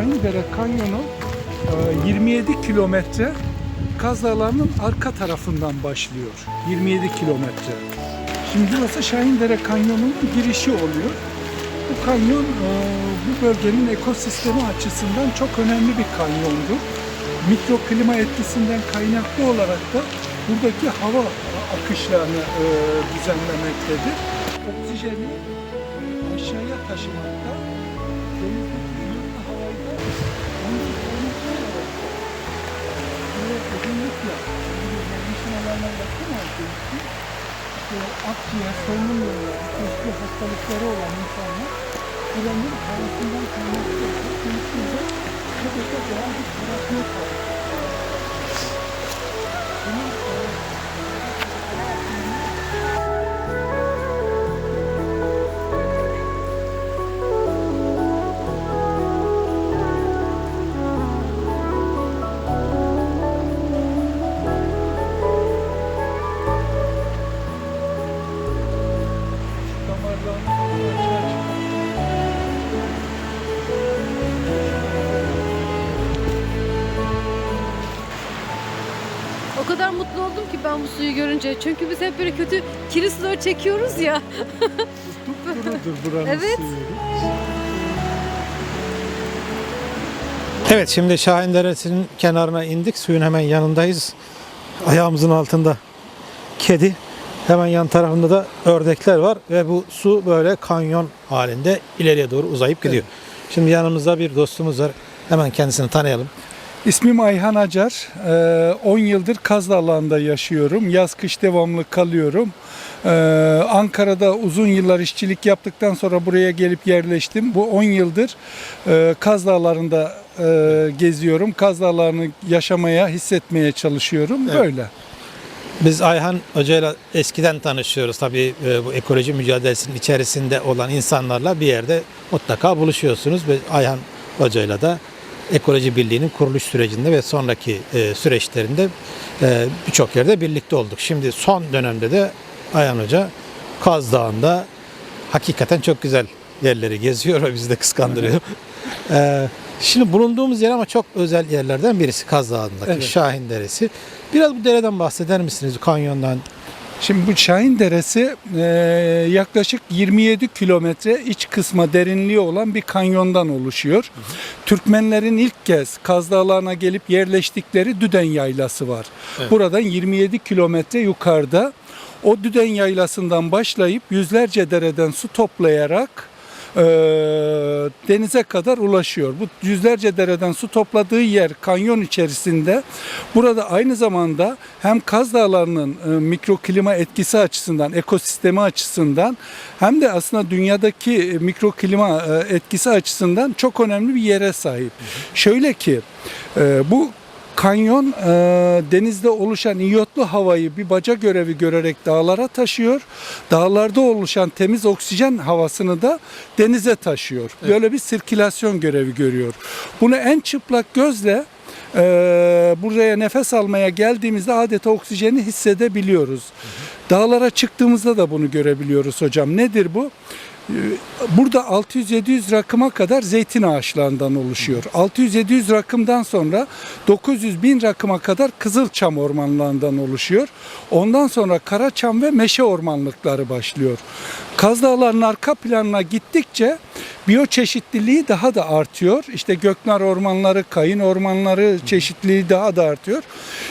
Şahindere Kanyonu e, 27 kilometre Kaz Dağları'nın arka tarafından başlıyor. 27 kilometre. Şimdi burası Şahindere Kanyonu'nun girişi oluyor. Bu kanyon e, bu bölgenin ekosistemi açısından çok önemli bir kanyondur. Mikroklima etkisinden kaynaklı olarak da buradaki hava akışlarını e, düzenlemektedir. Oksijeni e, aşağıya taşımakta, denizdeki özellikle yerleşim alanlarına bakım olduğu için işte akciğer, solunum yolları, çeşitli hastalıkları olan insanlar buranın havasından kaynaklı olarak mümkünce mutlaka doğal bir korunma sağlıyor. Suyu görünce. Çünkü biz hep böyle kötü kiri suları çekiyoruz ya. Durudur buranın Evet. suyu. Evet şimdi Şahin Deresi'nin kenarına indik. Suyun hemen yanındayız. Ayağımızın altında kedi. Hemen yan tarafında da ördekler var ve bu su böyle kanyon halinde ileriye doğru uzayıp gidiyor. Şimdi yanımızda bir dostumuz var. Hemen kendisini tanıyalım. İsmim Ayhan Acar. Ee, 10 yıldır Kaz Dağları'nda yaşıyorum. Yaz kış devamlı kalıyorum. Ee, Ankara'da uzun yıllar işçilik yaptıktan sonra buraya gelip yerleştim. Bu 10 yıldır e, Kaz Dağları'nda e, geziyorum. Kaz Dağları'nı yaşamaya, hissetmeye çalışıyorum. Evet. Böyle. Biz Ayhan Hoca'yla eskiden tanışıyoruz. Tabii e, bu ekoloji mücadelesinin içerisinde olan insanlarla bir yerde mutlaka buluşuyorsunuz. Ve Ayhan Hoca'yla da Ekoloji Birliği'nin kuruluş sürecinde ve sonraki e, süreçlerinde e, birçok yerde birlikte olduk. Şimdi son dönemde de Ayhan Hoca Kaz Dağı'nda hakikaten çok güzel yerleri geziyor ve bizi de kıskandırıyor. E, şimdi bulunduğumuz yer ama çok özel yerlerden birisi Kaz Dağı'ndaki Evet. Şahin Deresi. Biraz bu dereden bahseder misiniz? Kanyondan. Şimdi bu Şahin Deresi e, yaklaşık 27 kilometre iç kısma derinliği olan bir kanyondan oluşuyor. Türkmenlerin ilk kez Kaz Dağları'na gelip yerleştikleri Düden Yaylası var. Evet. Buradan 27 kilometre yukarıda o Düden Yaylası'ndan başlayıp yüzlerce dereden su toplayarak e, denize kadar ulaşıyor. Bu yüzlerce dereden su topladığı yer kanyon içerisinde. Burada aynı zamanda hem Kaz Dağları'nın e, mikroklima etkisi açısından, ekosistemi açısından hem de aslında dünyadaki e, mikroklima e, etkisi açısından çok önemli bir yere sahip. Şöyle ki e, bu Kanyon e, denizde oluşan iyotlu havayı bir baca görevi görerek dağlara taşıyor. Dağlarda oluşan temiz oksijen havasını da denize taşıyor. Böyle bir sirkülasyon görevi görüyor. Bunu en çıplak gözle e, buraya nefes almaya geldiğimizde adeta oksijeni hissedebiliyoruz. Dağlara çıktığımızda da bunu görebiliyoruz hocam. Nedir bu? Ee, Burada 600-700 rakıma kadar zeytin ağaçlarından oluşuyor. 600-700 rakımdan sonra 900 bin rakıma kadar kızılçam ormanlarından oluşuyor. Ondan sonra karaçam ve meşe ormanlıkları başlıyor. Kaz Dağları'nın arka planına gittikçe biyoçeşitliliği daha da artıyor. İşte göknar ormanları, kayın ormanları çeşitliliği daha da artıyor.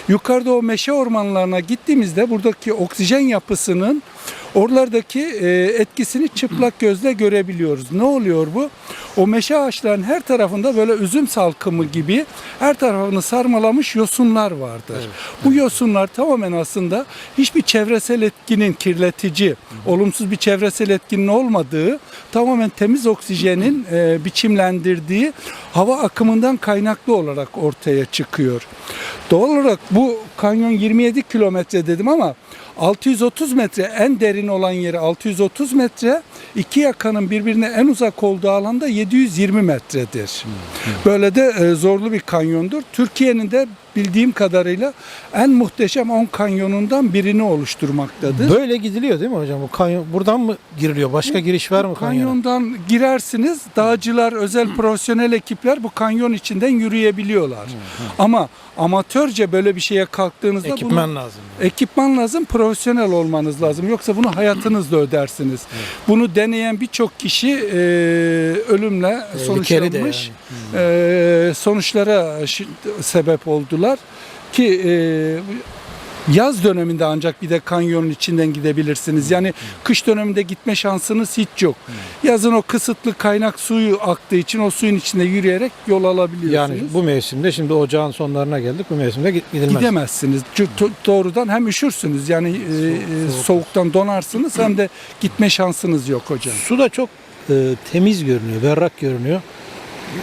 Yukarıda o meşe ormanlarına gittiğimizde buradaki oksijen yapısının Oralardaki e, etkisini çıplak gözle görebiliyoruz. Ne oluyor bu? O meşe ağaçlarının her tarafında böyle üzüm salkımı gibi her tarafını sarmalamış yosunlar vardır. Bu yosunlar tamamen aslında hiçbir çevresel etkinin kirletici, olumsuz bir çevresel etkinin olmadığı, tamamen temiz oksijenin e, biçimlendirdiği hava akımından kaynaklı olarak ortaya çıkıyor. Doğal olarak bu kanyon 27 kilometre dedim ama 630 metre en derin olan yeri 630 metre, iki yakanın birbirine en uzak olduğu alanda 720 metredir. Böyle de e, zorlu bir kanyondur. Türkiye'nin de bildiğim kadarıyla en muhteşem 10 kanyonundan birini oluşturmaktadır. Böyle gidiliyor değil mi hocam? Bu kanyon buradan mı giriliyor? Başka giriş var mı kanyona? Kanyondan girersiniz. Dağcılar, özel profesyonel ekipler bu kanyon içinden yürüyebiliyorlar. Ama amatörce böyle bir şeye kalktığınızda bunu- Ekipman lazım. Ekipman lazım, profesyonel olmanız lazım. Yoksa bunu hayatınızda ödersiniz. Bunu deneyen birçok kişi e, ölümle Tehlikeli de sonuçlanmış. E, sonuçlara şi- sebep oldular ki e, yaz döneminde ancak bir de kanyonun içinden gidebilirsiniz. Yani kış döneminde gitme şansınız hiç yok. Yazın o kısıtlı kaynak suyu aktığı için o suyun içinde yürüyerek yol alabiliyorsunuz. Yani bu mevsimde şimdi ocağın sonlarına geldik. Bu mevsimde gidilmez. Gidemezsiniz. Çünkü doğrudan hem üşürsünüz yani e, e, soğuktan donarsınız hem de gitme şansınız yok hocam. Su da çok e, temiz görünüyor, berrak görünüyor.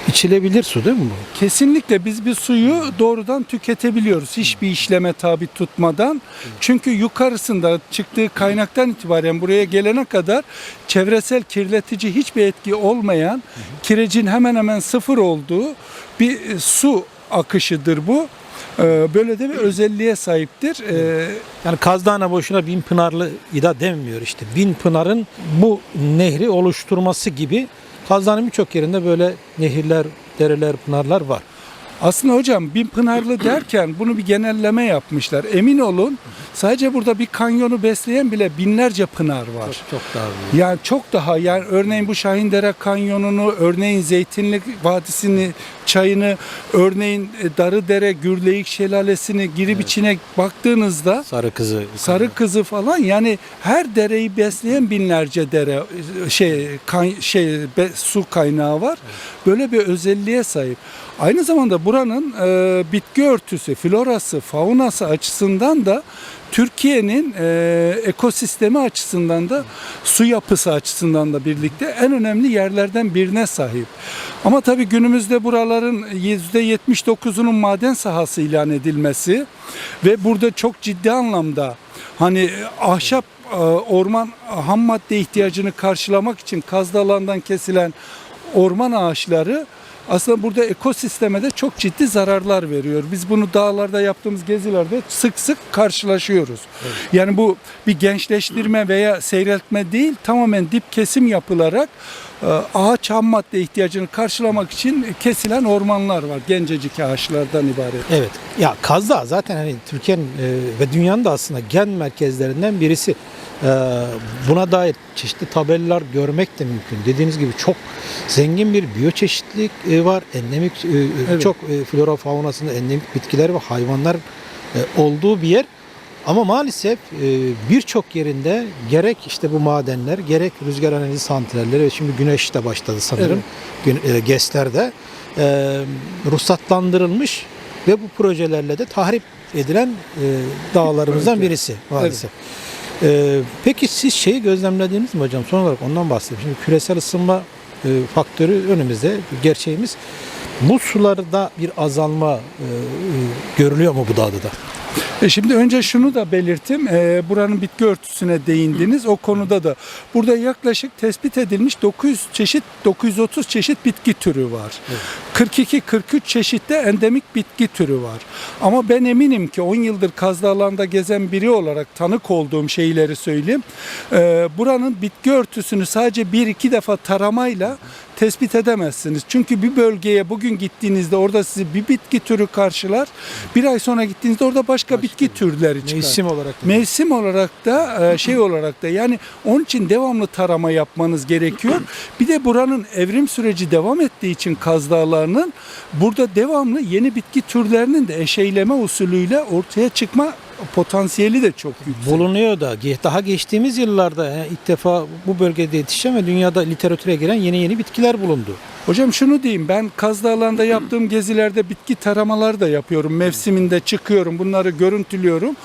İçilebilir su değil mi bu? Kesinlikle biz bir suyu doğrudan tüketebiliyoruz hiçbir işleme tabi tutmadan. Çünkü yukarısında çıktığı kaynaktan itibaren buraya gelene kadar çevresel kirletici hiçbir etki olmayan kirecin hemen hemen sıfır olduğu bir e, su akışıdır bu. Ee, Böyle de bir özelliğe sahiptir. Ee, Yani Kaz Dağı'na boşuna bin pınarlı ida denmiyor işte. Bin pınarın bu nehri oluşturması gibi Kaz Dağı'nın birçok yerinde böyle nehirler, dereler, pınarlar var. Aslında hocam bin pınarlı derken bunu bir genelleme yapmışlar. Emin olun sadece burada bir kanyonu besleyen bile binlerce pınar var. Çok daha büyük. Yani çok daha yani örneğin bu Şahindere Kanyonu'nu, örneğin Zeytinlik Vadisi'ni, çayını, örneğin e, Darıdere Gürleyik Şelalesi'ni girip içine baktığınızda Sarı kızı. Sarı Kızı falan yani her dereyi besleyen binlerce dere şey kan, şey be- su kaynağı var. Böyle bir özelliğe sahip. Aynı zamanda buranın e, bitki örtüsü, florası, faunası açısından da Türkiye'nin e, ekosistemi açısından da su yapısı açısından da birlikte en önemli yerlerden birine sahip. Ama tabii günümüzde buraların %79'unun maden sahası ilan edilmesi ve burada çok ciddi anlamda hani ahşap e, orman ham madde ihtiyacını karşılamak için Kaz Dağları'ndan kesilen orman ağaçları aslında burada ekosisteme de çok ciddi zararlar veriyor. Biz bunu dağlarda yaptığımız gezilerde sık sık karşılaşıyoruz. Yani bu bir gençleştirme veya seyreltme değil, tamamen dip kesim yapılarak ağaç ham madde ihtiyacını karşılamak için kesilen ormanlar var. Gencecik ağaçlardan ibaret. Evet. Ya Kaz Dağı zaten hani Türkiye'nin e, ve dünyanın da aslında gen merkezlerinden birisi. E, buna dair çeşitli tabelalar görmek de mümkün. Dediğiniz gibi çok zengin bir biyoçeşitlilik e, var. Endemik Evet. çok flora faunasında endemik bitkiler ve hayvanlar olduğu bir yer. Ama maalesef e, birçok yerinde gerek işte bu madenler, gerek rüzgar analizi santralleri ve şimdi güneş de başladı sanırım. Gün, e, GES'ler de e, ruhsatlandırılmış ve bu projelerle de tahrip edilen e, dağlarımızdan birisi maalesef. E, peki siz şeyi gözlemlediniz mi hocam? Son olarak ondan bahsedeyim. Şimdi küresel ısınma e, faktörü önümüzde gerçeğimiz. Bu sularda bir azalma e, e, görülüyor mu bu dağda da? E şimdi önce şunu da belirttim. E, buranın bitki örtüsüne değindiniz. O konuda da burada yaklaşık tespit edilmiş 900 çeşit 930 çeşit bitki türü var. 42-43 çeşitte endemik bitki türü var. Ama ben eminim ki 10 yıldır Kaz Dağları'nda gezen biri olarak tanık olduğum şeyleri söyleyeyim. E, buranın bitki örtüsünü sadece bir iki defa taramayla tespit edemezsiniz. Çünkü bir bölgeye bugün gittiğinizde orada sizi bir bitki türü karşılar. Bir ay sonra gittiğinizde orada başka, bitki türleri çıkar. Mevsim olarak da. Mevsim olarak da e, şey olarak da yani onun için devamlı tarama yapmanız gerekiyor. Bir de buranın evrim süreci devam ettiği için Kaz Dağları'nın burada devamlı yeni bitki türlerinin de eşeyleme usulüyle ortaya çıkma potansiyeli de çok yüksek. bulunuyor da daha geçtiğimiz yıllarda ilk defa bu bölgede yetişen ve dünyada literatüre giren yeni yeni bitkiler bulundu. Hocam şunu diyeyim ben Kaz Dağları'nda yaptığım gezilerde bitki taramaları da yapıyorum. Mevsiminde çıkıyorum bunları görüntülüyorum.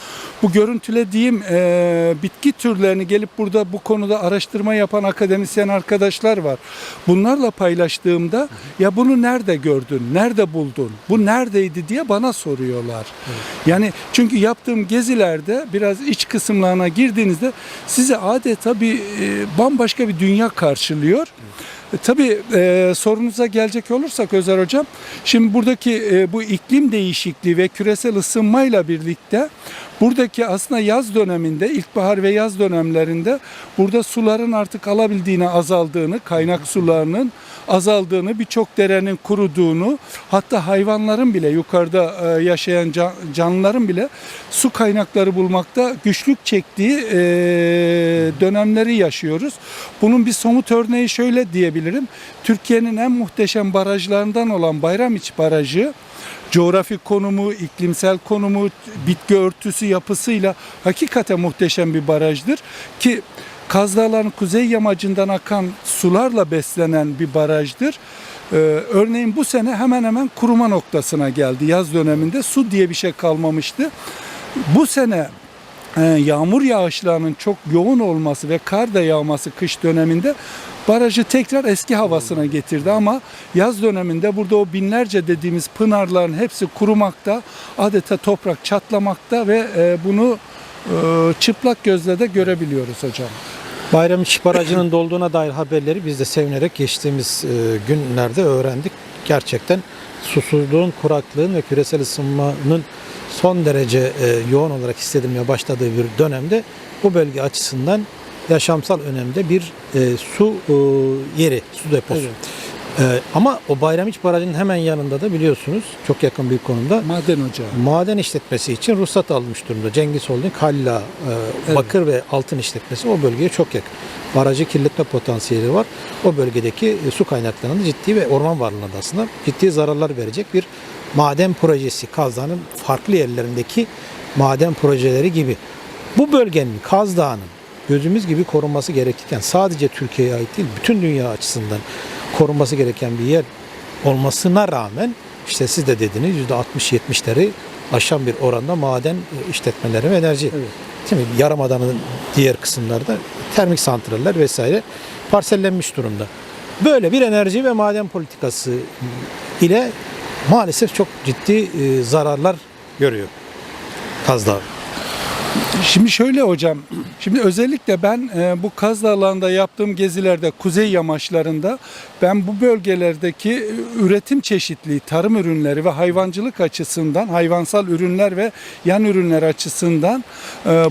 Bu görüntülediğim e, bitki türlerini gelip burada bu konuda araştırma yapan akademisyen arkadaşlar var. Bunlarla paylaştığımda ya bunu nerede gördün, nerede buldun, bu neredeydi diye bana soruyorlar. Yani çünkü yaptığım gezilerde biraz iç kısımlarına girdiğinizde size adeta bir e, bambaşka bir dünya karşılıyor. E, tabii e, sorunuza gelecek olursak Özer Hocam, şimdi buradaki e, bu iklim değişikliği ve küresel ısınmayla birlikte buradaki aslında yaz döneminde, ilkbahar ve yaz dönemlerinde burada suların artık alabildiğine azaldığını, kaynak sularının azaldığını, birçok derenin kuruduğunu, hatta hayvanların bile yukarıda e, yaşayan can- canlıların bile su kaynakları bulmakta güçlük çektiği e, dönemleri yaşıyoruz. Bunun bir somut örneği şöyle diyebilirim. Türkiye'nin en muhteşem barajlarından olan Bayramiç Barajı coğrafik konumu, iklimsel konumu, bitki örtüsü yapısıyla hakikaten muhteşem bir barajdır ki Kaz Dağları'nın kuzey yamacından akan sularla beslenen bir barajdır. Ee, örneğin bu sene hemen hemen kuruma noktasına geldi. Yaz döneminde su diye bir şey kalmamıştı. Bu sene yağmur yağışlarının çok yoğun olması ve kar da yağması kış döneminde barajı tekrar eski havasına getirdi ama yaz döneminde burada o binlerce dediğimiz pınarların hepsi kurumakta, adeta toprak çatlamakta ve e, bunu e, çıplak gözle de görebiliyoruz hocam. Bayramiç Barajı'nın dolduğuna dair haberleri biz de sevinerek geçtiğimiz e, günlerde öğrendik. Gerçekten susuzluğun, kuraklığın ve küresel ısınmanın son derece e, yoğun olarak hissedilmeye başladığı bir dönemde bu bölge açısından yaşamsal önemde bir e, su e, yeri, su deposu. E, ama o Bayramiç Barajı'nın hemen yanında da biliyorsunuz çok yakın bir konumda Maden ocağı. maden işletmesi için ruhsat almış durumda. Cengiz Holding Halla e, Evet. bakır ve altın işletmesi o bölgeye çok yakın. Barajı kirletme potansiyeli var. O bölgedeki e, su kaynaklarında ciddi ve orman varlığına da aslında ciddi zararlar verecek bir maden projesi. Kaz Dağı'nın farklı yerlerindeki maden projeleri gibi. Bu bölgenin Kaz Dağı'nın gözümüz gibi korunması gerekirken sadece Türkiye'ye ait değil bütün dünya açısından korunması gereken bir yer olmasına rağmen işte siz de dediniz %60-70'leri aşan bir oranda maden e, işletmeleri ve enerji. Evet. Mi? Yarımada'nın diğer kısımlarda termik santraller vesaire parsellenmiş durumda. Böyle bir enerji ve maden politikası ile maalesef çok ciddi e, zararlar görüyor Kaz Dağı. Şimdi şöyle hocam, şimdi özellikle ben e, bu Kaz Dağları'nda yaptığım gezilerde, kuzey yamaçlarında ben bu bölgelerdeki e, üretim çeşitliliği, tarım ürünleri ve hayvancılık açısından, hayvansal ürünler ve yan ürünler açısından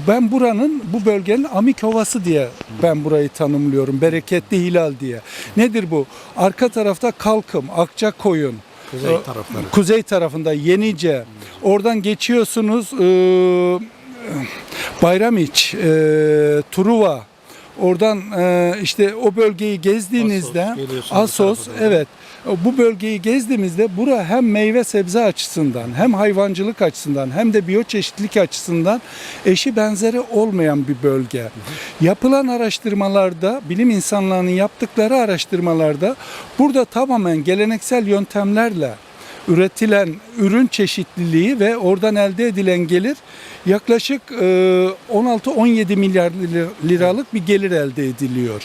ben buranın, bu bölgenin Amik Ovası diye ben burayı tanımlıyorum, bereketli hilal diye. Nedir bu? Arka tarafta Kalkım, Akçakoyun, Kuzey tarafları. Kuzey tarafında Yenice. Oradan geçiyorsunuz e, Bayramiç, e, Truva. Oradan e, işte o bölgeyi gezdiğinizde Assos Asos evet bu bölgeyi gezdiğimizde bura hem meyve sebze açısından hem hayvancılık açısından hem de biyoçeşitlilik açısından eşi benzeri olmayan bir bölge. Yapılan araştırmalarda bilim insanlarının yaptıkları araştırmalarda burada tamamen geleneksel yöntemlerle üretilen ürün çeşitliliği ve oradan elde edilen gelir yaklaşık e, 16-17 milyar lir- liralık bir gelir elde ediliyor.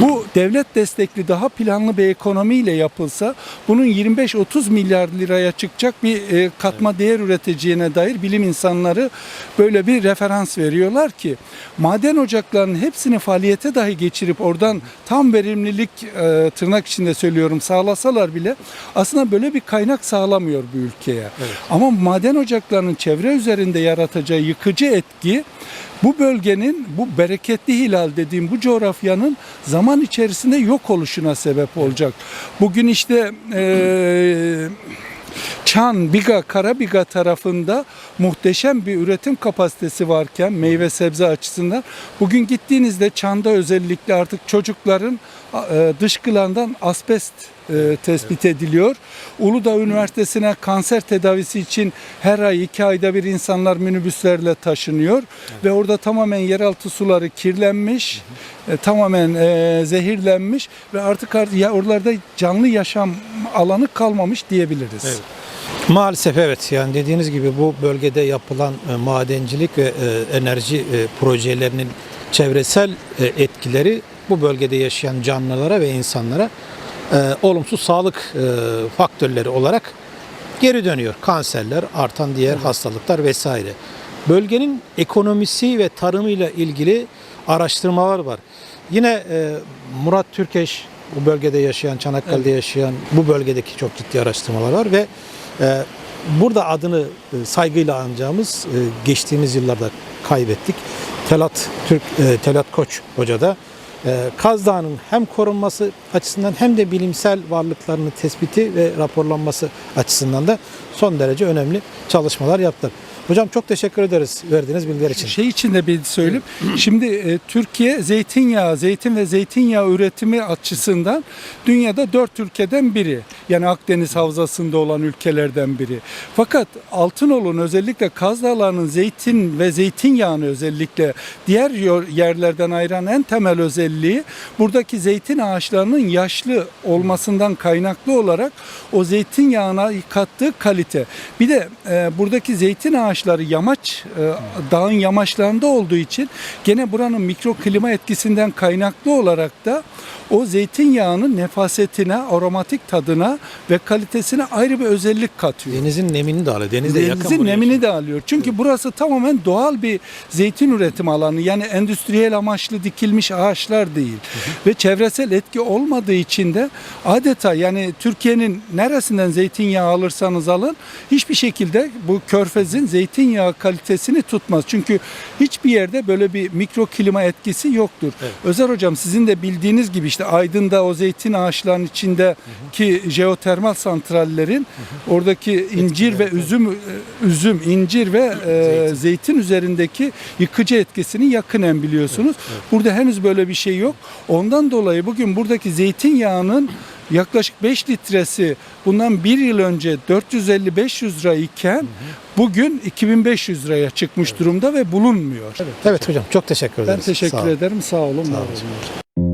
Bu devlet destekli daha planlı bir ekonomiyle yapılsa bunun 25-30 milyar liraya çıkacak bir e, katma değer üreteceğine dair bilim insanları böyle bir referans veriyorlar ki maden ocaklarının hepsini faaliyete dahi geçirip oradan tam verimlilik e, tırnak içinde söylüyorum sağlasalar bile aslında böyle bir kaynak sağlamıyor bu ülkeye. Ama maden ocaklarının çevre üzerinde yaratacağı yıkıcı etki bu bölgenin bu bereketli hilal dediğim bu coğrafyanın zaman içerisinde yok oluşuna sebep olacak. Bugün işte eee Çan, Biga, Karabiga tarafında muhteşem bir üretim kapasitesi varken meyve sebze açısından bugün gittiğinizde Çan'da özellikle artık çocukların e, dışkılarından asbest e, tespit ediliyor. Uludağ Üniversitesi'ne kanser tedavisi için her ay iki ayda bir insanlar minibüslerle taşınıyor ve orada tamamen yeraltı suları kirlenmiş, e, tamamen e, zehirlenmiş ve artık ar- ya oralarda canlı yaşam alanı kalmamış diyebiliriz. Evet. Maalesef evet yani dediğiniz gibi bu bölgede yapılan madencilik ve enerji projelerinin çevresel etkileri bu bölgede yaşayan canlılara ve insanlara e, olumsuz sağlık e, faktörleri olarak geri dönüyor. Kanserler, artan diğer hastalıklar vesaire. Bölgenin ekonomisi ve tarımıyla ilgili araştırmalar var. Yine e, Murat Türkeş bu bölgede yaşayan, Çanakkale'de yaşayan bu bölgedeki çok ciddi araştırmalar var ve e, burada adını e, saygıyla anacağımız e, geçtiğimiz yıllarda kaybettik. Telat Türk e, Telat Koç Hoca da Kaz Dağı'nın hem korunması açısından hem de bilimsel varlıklarının tespiti ve raporlanması açısından da son derece önemli çalışmalar yaptılar. Hocam çok teşekkür ederiz verdiğiniz bilgiler için. Şey için de bir söyleyeyim. Şimdi e, Türkiye zeytinyağı, zeytin ve zeytinyağı üretimi açısından dünyada dört ülkeden biri. Yani Akdeniz Havzası'nda olan ülkelerden biri. Fakat Altınoluk'un özellikle Kaz Dağları'nın zeytin ve zeytinyağını özellikle diğer yerlerden ayıran en temel özelliği buradaki zeytin ağaçlarının yaşlı olmasından kaynaklı olarak o zeytinyağına kattığı kalite. Bir de e, buradaki zeytin ağaçları yamaç, e, dağın yamaçlarında olduğu için gene buranın mikroklima etkisinden kaynaklı olarak da o zeytinyağının nefasetine, aromatik tadına ve kalitesine ayrı bir özellik katıyor. Denizin nemini de alıyor. Denize yakın Denizin buraya. nemini de alıyor. Çünkü burası tamamen doğal bir zeytin üretim alanı. Yani endüstriyel amaçlı dikilmiş ağaçlar değil. Ve çevresel etki olmadığı için de adeta yani Türkiye'nin neresinden zeytinyağı alırsanız alın hiçbir şekilde bu körfezin zeytinyağı kalitesini tutmaz. Çünkü hiçbir yerde böyle bir mikroklima etkisi yoktur. Evet. Özer hocam sizin de bildiğiniz gibi işte Aydın'da o zeytin ağaçlarının içindeki jeotermal santrallerin oradaki incir ve üzüm e, üzüm, incir ve e, zeytin. üzerindeki yıkıcı etkisini yakınen biliyorsunuz. Burada henüz böyle bir şey yok. Ondan dolayı bugün buradaki zeytinyağının yaklaşık 5 litresi bundan bir yıl önce 450-500 lira iken bugün 2500 liraya çıkmış durumda ve bulunmuyor. Evet hocam çok teşekkür ederiz. Ben teşekkür Sağ olun. ederim. Sağ olun. Var olun.